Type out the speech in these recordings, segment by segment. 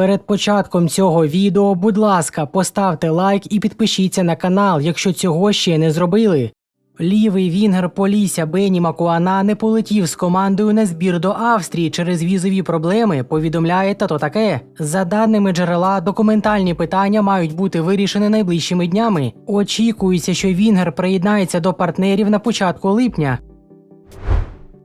Перед початком цього відео, будь ласка, поставте лайк і підпишіться на канал, якщо цього ще не зробили. Лівий вінгер Полісся Бені Макуана не полетів з командою на збір до Австрії через візові проблеми, повідомляє тато таке. За даними джерела, документальні питання мають бути вирішені найближчими днями. Очікується, що Вінгер приєднається до партнерів на початку липня.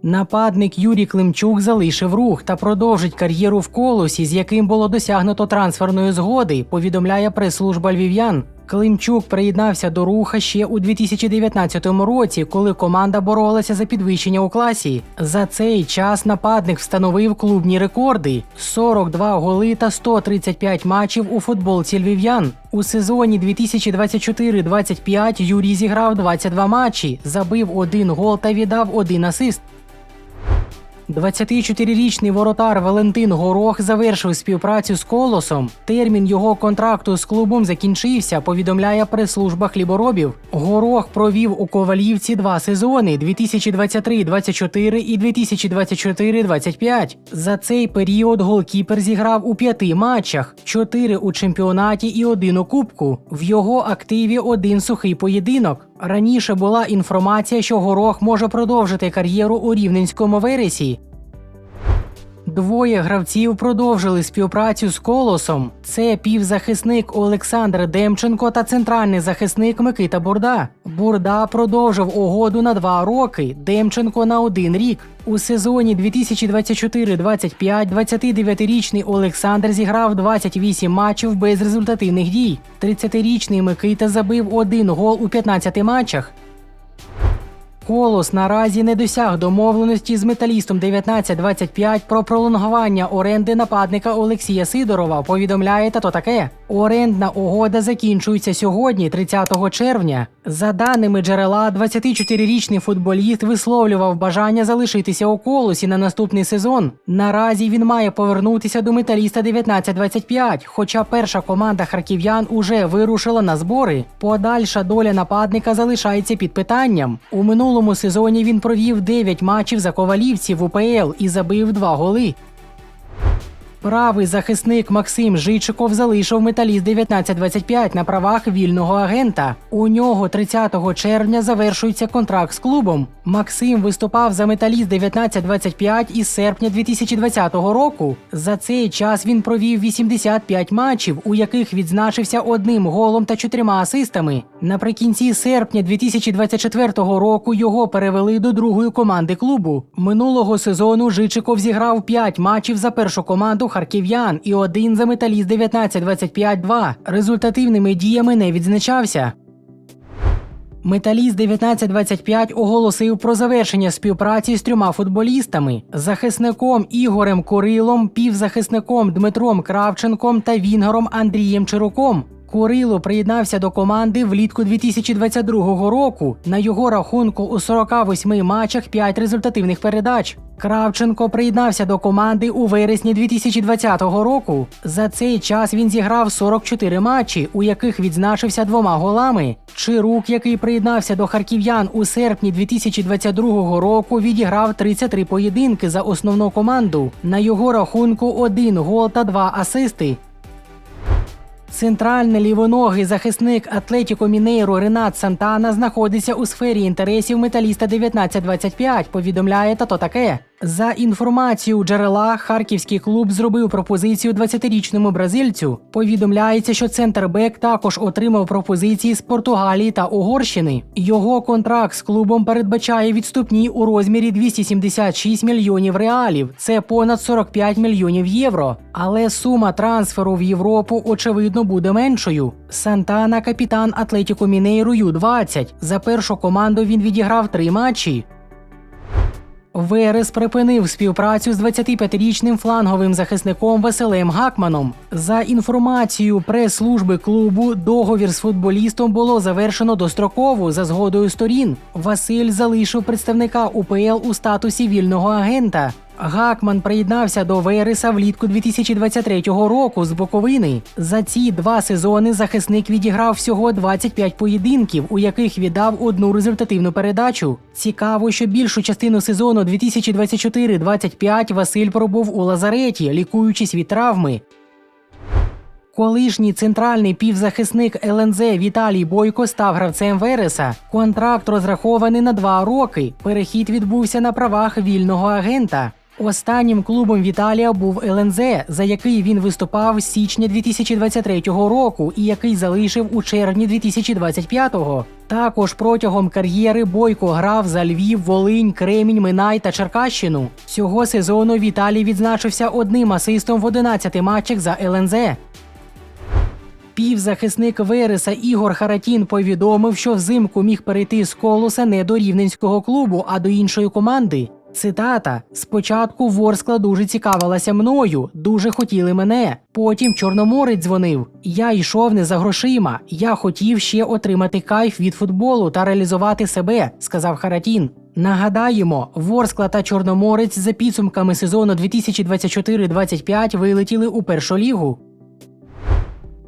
Нападник Юрій Климчук залишив рух та продовжить кар'єру в колосі, з яким було досягнуто трансферної згоди, повідомляє прес-служба львів'ян. Климчук приєднався до руха ще у 2019 році, коли команда боролася за підвищення у класі. За цей час нападник встановив клубні рекорди: 42 голи та 135 матчів у футболці львів'ян. У сезоні 2024-25 Юрій зіграв 22 матчі, забив один гол та віддав один асист. 24-річний воротар Валентин Горох завершив співпрацю з колосом. Термін його контракту з клубом закінчився, повідомляє прес-служба хліборобів. Горох провів у Ковалівці два сезони 2023-24 і 2024-25. За цей період голкіпер зіграв у п'яти матчах: чотири у чемпіонаті і один у кубку. В його активі один сухий поєдинок. Раніше була інформація, що Горох може продовжити кар'єру у рівненському вересі. Двоє гравців продовжили співпрацю з колосом. Це півзахисник Олександр Демченко та центральний захисник Микита Бурда. Бурда продовжив угоду на два роки, Демченко на один рік. У сезоні 2024-25 29-річний Олександр зіграв 28 матчів без результативних дій. 30-річний Микита забив один гол у 15 матчах. Колос наразі не досяг домовленості з металістом 1925 про пролонгування оренди нападника Олексія Сидорова. Повідомляє тато таке. Орендна угода закінчується сьогодні, 30 червня. За даними джерела, 24-річний футболіст висловлював бажання залишитися у колосі на наступний сезон. Наразі він має повернутися до металіста 1925, хоча перша команда харків'ян уже вирушила на збори. Подальша доля нападника залишається під питанням. У минулому сезоні він провів 9 матчів за ковалівців в УПЛ і забив 2 голи. Правий захисник Максим Жичиков залишив металіст 1925 на правах вільного агента. У нього 30 червня завершується контракт з клубом. Максим виступав за металіст 1925 із серпня 2020 року. За цей час він провів 85 матчів, у яких відзначився одним голом та чотирма асистами. Наприкінці серпня 2024 року його перевели до другої команди клубу. Минулого сезону Жичиков зіграв 5 матчів за першу команду харків'ян і один за металіст 19-25-2. Результативними діями не відзначався. Металіст 1925 оголосив про завершення співпраці з трьома футболістами: захисником Ігорем Курилом, півзахисником Дмитром Кравченком та Вінгором Андрієм Чируком. Курило приєднався до команди влітку 2022 року. На його рахунку у 48 матчах 5 результативних передач. Кравченко приєднався до команди у вересні 2020 року. За цей час він зіграв 44 матчі, у яких відзначився двома голами. Чирук, який приєднався до харків'ян у серпні 2022 року, відіграв 33 поєдинки за основну команду. На його рахунку один гол та два асисти. Центральний лівоногий захисник Атлетіко Мінейро Ренат Сантана знаходиться у сфері інтересів металіста 1925, повідомляє тато таке. За інформацією джерела, харківський клуб зробив пропозицію 20-річному бразильцю. Повідомляється, що центрбек також отримав пропозиції з Португалії та Угорщини. Його контракт з клубом передбачає відступні у розмірі 276 мільйонів реалів. Це понад 45 мільйонів євро. Але сума трансферу в Європу очевидно буде меншою. Сантана капітан Атлетіко Мінейру Ю-20. За першу команду він відіграв три матчі. Верес припинив співпрацю з 25-річним фланговим захисником Василем Гакманом. За інформацією прес-служби клубу, договір з футболістом було завершено достроково за згодою сторін. Василь залишив представника УПЛ у статусі вільного агента. Гакман приєднався до Вереса влітку 2023 року з Буковини. За ці два сезони захисник відіграв всього 25 поєдинків, у яких віддав одну результативну передачу. Цікаво, що більшу частину сезону 2024-25 Василь пробув у лазареті, лікуючись від травми. Колишній центральний півзахисник ЛНЗ Віталій Бойко став гравцем Вереса. Контракт розрахований на два роки. Перехід відбувся на правах вільного агента. Останнім клубом Віталія був ЛНЗ, за який він виступав з січня 2023 року і який залишив у червні 2025-го. Також протягом кар'єри Бойко грав за Львів, Волинь, Кремінь, Минай та Черкащину. Цього сезону Віталій відзначився одним асистом в 11 матчах за ЛНЗ. Півзахисник Вереса Ігор Харатін повідомив, що взимку міг перейти з колоса не до рівненського клубу, а до іншої команди. Цитата: спочатку Ворскла дуже цікавилася мною, дуже хотіли мене. Потім Чорноморець дзвонив. Я йшов не за грошима. Я хотів ще отримати кайф від футболу та реалізувати себе, сказав Харатін. Нагадаємо, Ворскла та Чорноморець за підсумками сезону 2024-25 вилетіли у першу лігу.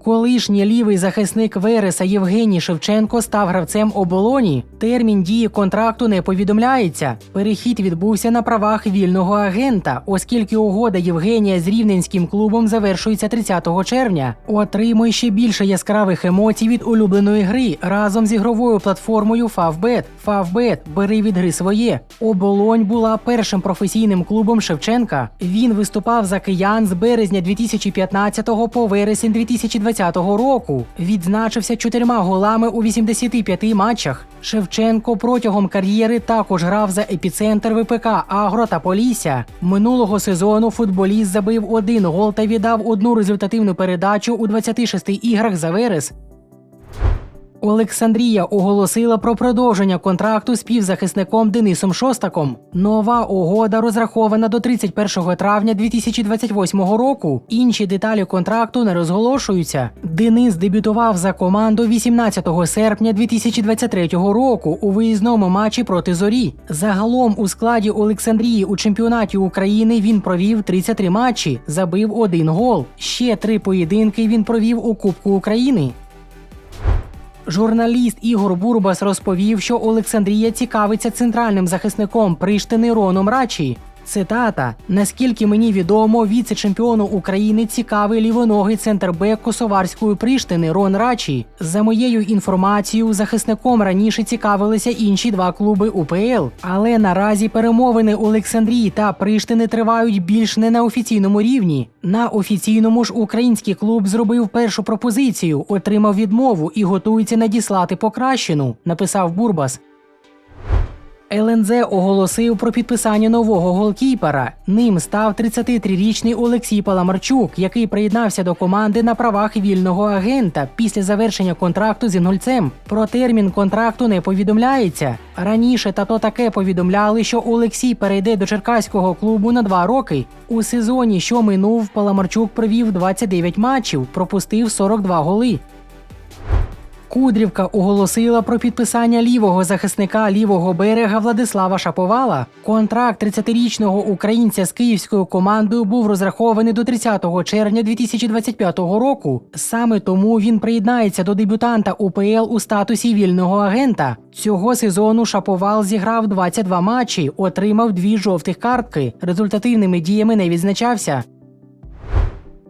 Колишній лівий захисник Вереса Євгеній Шевченко став гравцем оболоні. Термін дії контракту не повідомляється. Перехід відбувся на правах вільного агента, оскільки угода Євгенія з рівненським клубом завершується 30 червня. Отримуй ще більше яскравих емоцій від улюбленої гри разом з ігровою платформою Favbet. Favbet – бери від гри своє. Оболонь була першим професійним клубом Шевченка. Він виступав за киян з березня 2015 по вересень 2020 року. Відзначився чотирма голами у 85 матчах. Шевченко протягом кар'єри також грав за епіцентр ВПК Агро та Полісся. Минулого сезону футболіст забив один гол та віддав одну результативну передачу у 26 іграх за Верес. Олександрія оголосила про продовження контракту з півзахисником Денисом Шостаком. Нова угода розрахована до 31 травня 2028 року. Інші деталі контракту не розголошуються. Денис дебютував за команду 18 серпня 2023 року у виїзному матчі проти зорі. Загалом у складі Олександрії у чемпіонаті України він провів 33 матчі, забив один гол. Ще три поєдинки він провів у Кубку України. Журналіст Ігор Бурбас розповів, що Олександрія цікавиться центральним захисником Приштини Роном Рачі. Цитата: наскільки мені відомо, віце-чемпіону України цікавий лівоногий центрбек Косоварської Приштини Рон Рачі. За моєю інформацією, захисником раніше цікавилися інші два клуби УПЛ. Але наразі перемовини Олександрії та Приштини тривають більш не на офіційному рівні. На офіційному ж український клуб зробив першу пропозицію, отримав відмову і готується надіслати покращену, написав Бурбас. ЛНЗ оголосив про підписання нового голкіпера. Ним став 33-річний Олексій Паламарчук, який приєднався до команди на правах вільного агента після завершення контракту з інгульцем. Про термін контракту не повідомляється. Раніше тато таке повідомляли, що Олексій перейде до черкаського клубу на два роки. У сезоні, що минув, Паламарчук провів 29 матчів, пропустив 42 голи. Кудрівка оголосила про підписання лівого захисника лівого берега Владислава Шаповала. Контракт 30-річного українця з київською командою був розрахований до 30 червня 2025 року. Саме тому він приєднається до дебютанта УПЛ у статусі вільного агента. Цього сезону Шаповал зіграв 22 матчі, отримав дві жовтих картки. Результативними діями не відзначався.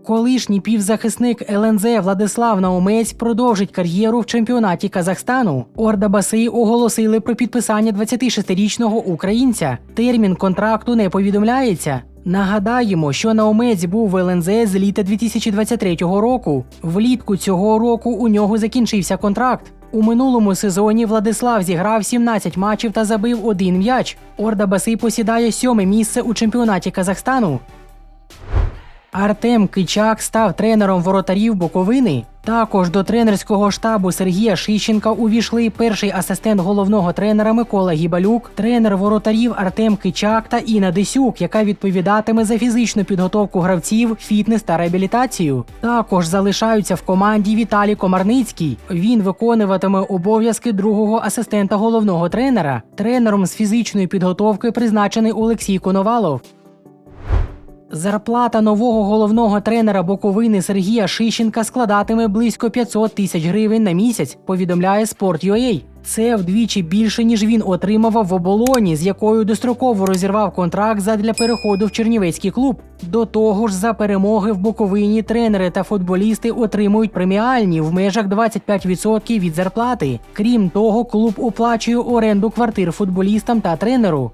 Колишній півзахисник ЛНЗ Владислав Наумець продовжить кар'єру в чемпіонаті Казахстану. Ордабаси оголосили про підписання 26-річного українця. Термін контракту не повідомляється. Нагадаємо, що Наумець був в ЛНЗ з літа 2023 року. Влітку цього року у нього закінчився контракт. У минулому сезоні Владислав зіграв 17 матчів та забив один м'яч. Ордабаси посідає сьоме місце у чемпіонаті Казахстану. Артем Кичак став тренером воротарів Буковини. Також до тренерського штабу Сергія Шищенка увійшли перший асистент головного тренера Микола Гібалюк, тренер воротарів Артем Кичак та Інна Десюк, яка відповідатиме за фізичну підготовку гравців, фітнес та реабілітацію. Також залишаються в команді Віталій Комарницький. Він виконуватиме обов'язки другого асистента головного тренера. Тренером з фізичної підготовки призначений Олексій Коновалов. Зарплата нового головного тренера Буковини Сергія Шищенка складатиме близько 500 тисяч гривень на місяць, повідомляє Sport.ua. Це вдвічі більше, ніж він отримував в оболоні, з якою достроково розірвав контракт задля переходу в Чернівецький клуб. До того ж, за перемоги в Буковині тренери та футболісти отримують преміальні в межах 25% від зарплати. Крім того, клуб оплачує оренду квартир футболістам та тренеру.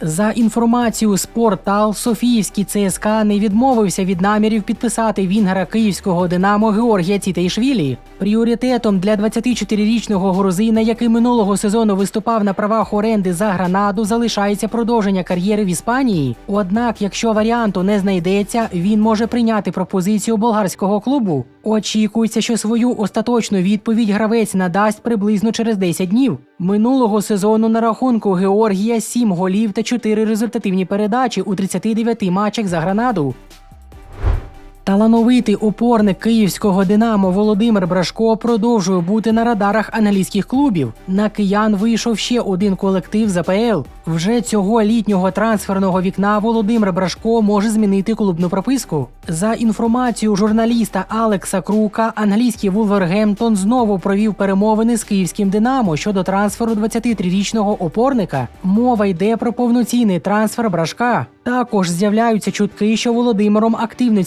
За інформацією з портал Софіївський ЦСКА не відмовився від намірів підписати вінгера київського Динамо Георгія Цітейшвілі. Пріоритетом для 24-річного грузина, який минулого сезону виступав на правах оренди за гранаду, залишається продовження кар'єри в Іспанії. Однак, якщо варіанту не знайдеться, він може прийняти пропозицію болгарського клубу. Очікується, що свою остаточну відповідь гравець надасть приблизно через 10 днів. Минулого сезону на рахунку Георгія 7 голів та 4 результативні передачі у 39 матчах за гранаду. Талановитий опорник київського Динамо Володимир Брашко продовжує бути на радарах англійських клубів. На киян вийшов ще один колектив з АПЛ. Вже цього літнього трансферного вікна Володимир Брашко може змінити клубну прописку. За інформацією журналіста Алекса Крука, англійський Вулвергемптон знову провів перемовини з київським Динамо щодо трансферу 23-річного опорника. Мова йде про повноцінний трансфер Брашка. Також з'являються чутки, що Володимиром активно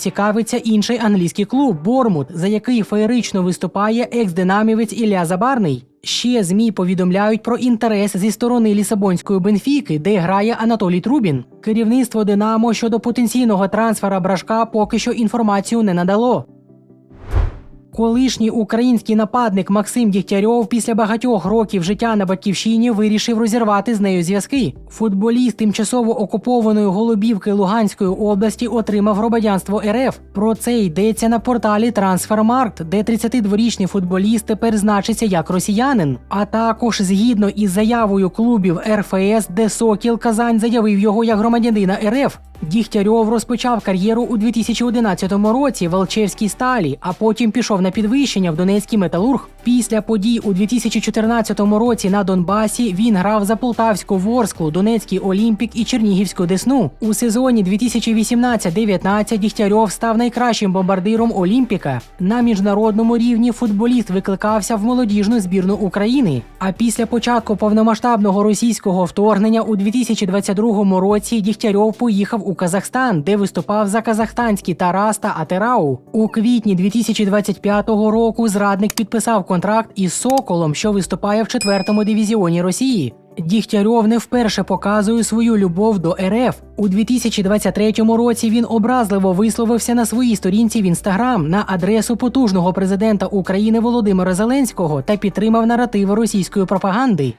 цікавиться інший англійський клуб Бормут, за який феєрично виступає екс-динамівець Ілля Забарний. Ще змі повідомляють про інтерес зі сторони Лісабонської Бенфіки, де грає Анатолій Трубін. Керівництво Динамо щодо потенційного трансфера брашка поки що інформацію не надало. Колишній український нападник Максим Дігтярьов після багатьох років життя на батьківщині вирішив розірвати з нею зв'язки. Футболіст тимчасово окупованої Голубівки Луганської області отримав громадянство РФ. Про це йдеться на порталі Трансфермаркт, де 32-річний футболіст тепер значиться як росіянин. А також згідно із заявою клубів РФС, де Сокіл Казань заявив його як громадянина РФ. Дігтярьов розпочав кар'єру у 2011 році в Алчевській сталі, а потім пішов на підвищення в Донецький металург. Після подій у 2014 році на Донбасі він грав за Полтавську Ворсклу, Донецький Олімпік і Чернігівську Десну. У сезоні 2018-19 Дігтярьов став найкращим бомбардиром Олімпіка. На міжнародному рівні футболіст викликався в молодіжну збірну України. А після початку повномасштабного російського вторгнення у 2022 році Дігтярьов поїхав у Казахстан, де виступав за казахстанський Тарас та Атерау. У квітні 2025 року зрадник підписав контракт із Соколом, що виступає в четвертому дивізіоні Росії. Дігтярьов не вперше показує свою любов до РФ. У 2023 році він образливо висловився на своїй сторінці в інстаграм на адресу потужного президента України Володимира Зеленського та підтримав наративи російської пропаганди.